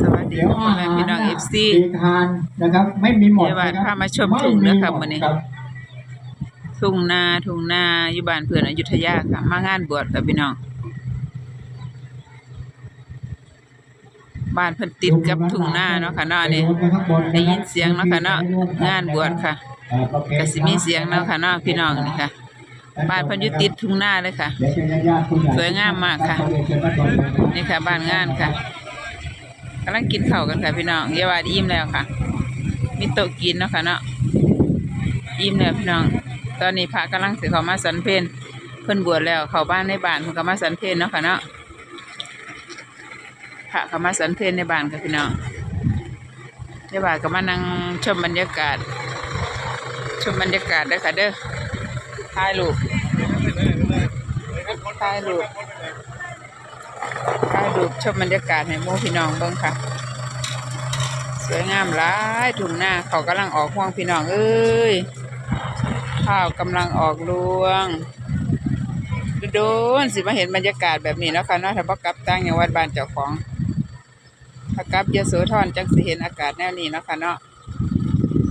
สวัสดีเดี๋ยวพ่ออาแม่หารพี่น้องน่ะเอฟซีมีทานนะครับ ไม่มีหมดเดี๋ยวว่านะครับพามาชมถุงนะครับไมื้อนี้ ครับทุ่งนาทุ่งนาอยู่บ้านเพื่อนอยุธยาค่ะ มางานบวชค่ะพี่น้อง บ้านเพิ่นติดกับทุ่งนาเนาะค่ะเนาะนี่ได้ยินเสียงเนาะค่ะเนาะงานบวชค่ะอ่าประพก็สิมีเสียงเนาะค่ะเนาะพี่น้องนี่ค่ะ บ้านเพิ่นอยู่ติดทุ่งนาเลยค่ะ เดี๋ยวเชิญญาติๆผู้ใหญ่สวยงามมากค่ะเชิญพระสงฆ์เลยนะครับนี่ค่ะบ้านงานค่ะ กำลังกินข้าวกันค่ะพี่น้องเยาวาดอิ่มแล้วค่ะ มีโต๊ะกินเนาะค่ะเนาะอิ่มแล้วพี่น้อง ตอนนี้พระกำลังสิเขามาสันเพนเพิ่นบวชแล้วเข้าบ้านในบ้านเพิ่นก็มาสันเพนเนาะค่ะเนาะพระเขามาสันเพนในบ้านค่ะพี่น้องเยาวาดก็มานั่งชมบรรยากาศ ชมบรรยากาศเด้อค่ะเด้อถ่ายรูปถ่ายรูป รูปชมบรรยากาศให้หมู่พี่น้องเบิ่งค่ะ สวยงามหลายทุ่งนาเขากำลังออกห่วงพี่น้องเอ้ยข้าวกำลังออกรวงโดนสิมาเห็นบรรยากาศแบบนี้เนาะค่ะเนาะถ้าบ่กลับต่างจังวัดบ้านเจ้าของถ้ากลับยโสธรจังสิเห็นอากาศแนวนี้เนาะค่ะเนาะ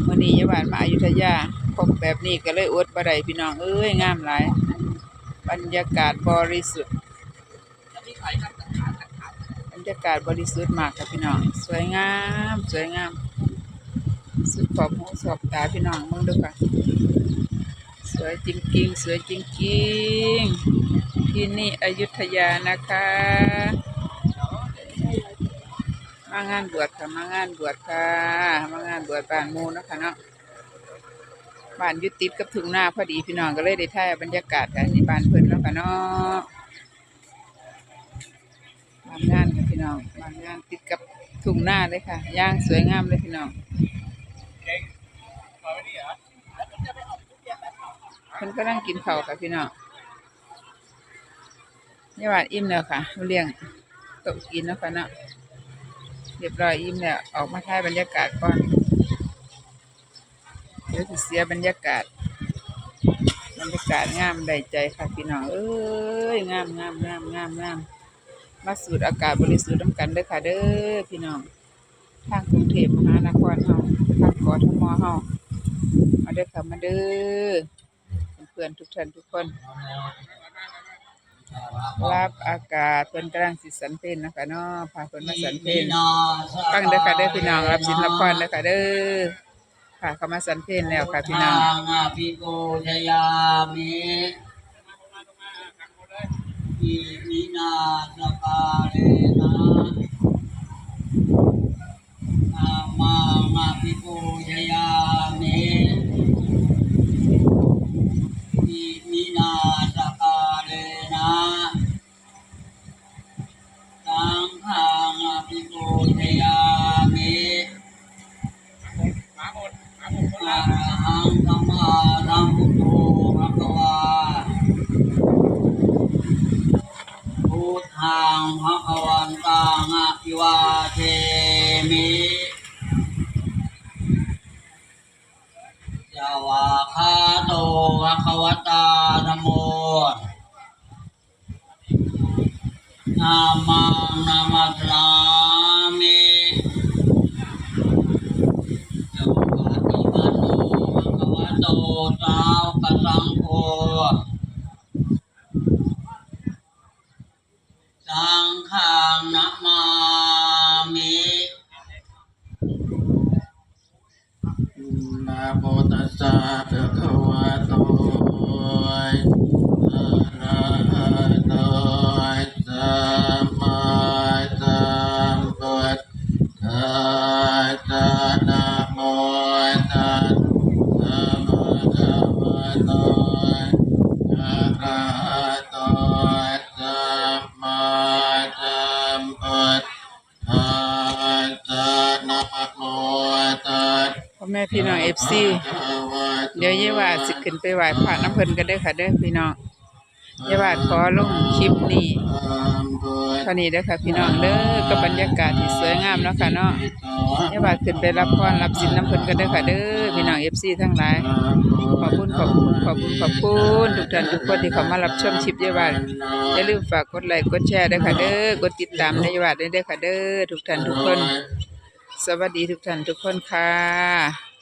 มื้อนี้ยาบานมาอยุธยาพบแบบนี้ก็เลยอดบ่ได้พี่น้องเอ้ยงามหลายบรรยากาศบริสุทธิ์ รรยากาศบริสุทธิ์มากค่ะพี่น้อง สวยงาม สวยงาม สุดขอบหูสอบตาพี่น้องมึงดูค่ะ สวยจริงๆ สวยจริงๆ ที่นี่อยุธยานะคะ มางานบวชค่ะ มางานบวชค่ะ มางานบวชบ้านมูนะคะเนาะบ้านยุติดกับทุ่งนาพอดีพี่น้องก็เลยได้ถ่ายบรรยากาศกันในบ้านเพิ่นเนาะค่ะเนาะางงานค่ะพี่น้องบางงานติดกับทุ่งหน้าเลยค่ะ ย่างสวยงามเลยพี่น้องเพิ่นก็นั่งกินข้าวค่ะพี่น้องนี่ว่าอิ่มแล้วค่ะเลี้ยงต๊ะกินแล้วค่ะเนาะเรียบร้อยอิ่มแล้วออกมาถ่ายบรรยากาศก่อนเดี๋ยวสิเสียบรรยากาศบรรยากาศงามได้ใจค่ะพี่น้องเอ้ยงามงามงามงามงาม มาสูดอากาศบริสุทธิ์น้ำกันเด้อค่ะเด้อพี่น้อง ทางกรุงเทพมหานครเฮาทางกทมเฮามาเด้อค่ะมาเด้อเพื่อนทุกท่านทุกคน รับอากาศเพิ่นกำลังสิสันเพลนนะคะเนาะพาเพิ่นมาสันเพลนฟังเด้อค่ะเด้อพี่น้องรับสินรับพรเด้อค่ะเด้อค่ะเข้ามาสันเพลนแล้วค่ะพี่น้องทางพิโกชยามินาสกาเลนะอามามาพิโกชยามิอิมินาสกาเลนะสังฆังพิโกชยามิอะหังสัมมาสัมพุทโธภะคะวาพุทธังภะคะวันตังอะภิวา เทมิยาวาคาโตภะคะวตานโมนามานามัสสามิ โยกาติมาโนภะคะวะโตสาวกสังโฆสังฆังนะมามิ นะโมตัสสะภะคะวะโตอะระหะโตสัมมาสัมพุทธัสสะนะโมตัสสะภะคะวะโตอะระหะโตสัมมาสัมพุทธัสสะนะโมตัส พี่น้องเอฟซีเดี๋ยวเยาวาสิขึ้นไปไหว้พระน้ำเพิ่นกันเด้ค่ะเด้อพี่น้องเยาวาขอลงคลิปนี้เท่านี้เด้อค่ะพี่น้องเด้อกับบรรยากาศที่สวยงามเนาะค่ะเนาะอย่าว่าขึ้นไปรับพรรับสินน้ำเพิ่นกันเด้ค่ะเด้อพี่น้อง FC ทั้งหลายขอบคุณขอบคุณขอบคุณขอบคุณทุกท่านทุกคนที่เข้ามารับชมคลิปยายบาดอย่าลืมฝากกดไลค์กดแชร์ด้วยค่ะเด้อกดติดตามในยายบาดด้วยเด้ค่ะเด้อทุกท่านทุกคนสวัสดีทุกท่านทุกคนค่ะ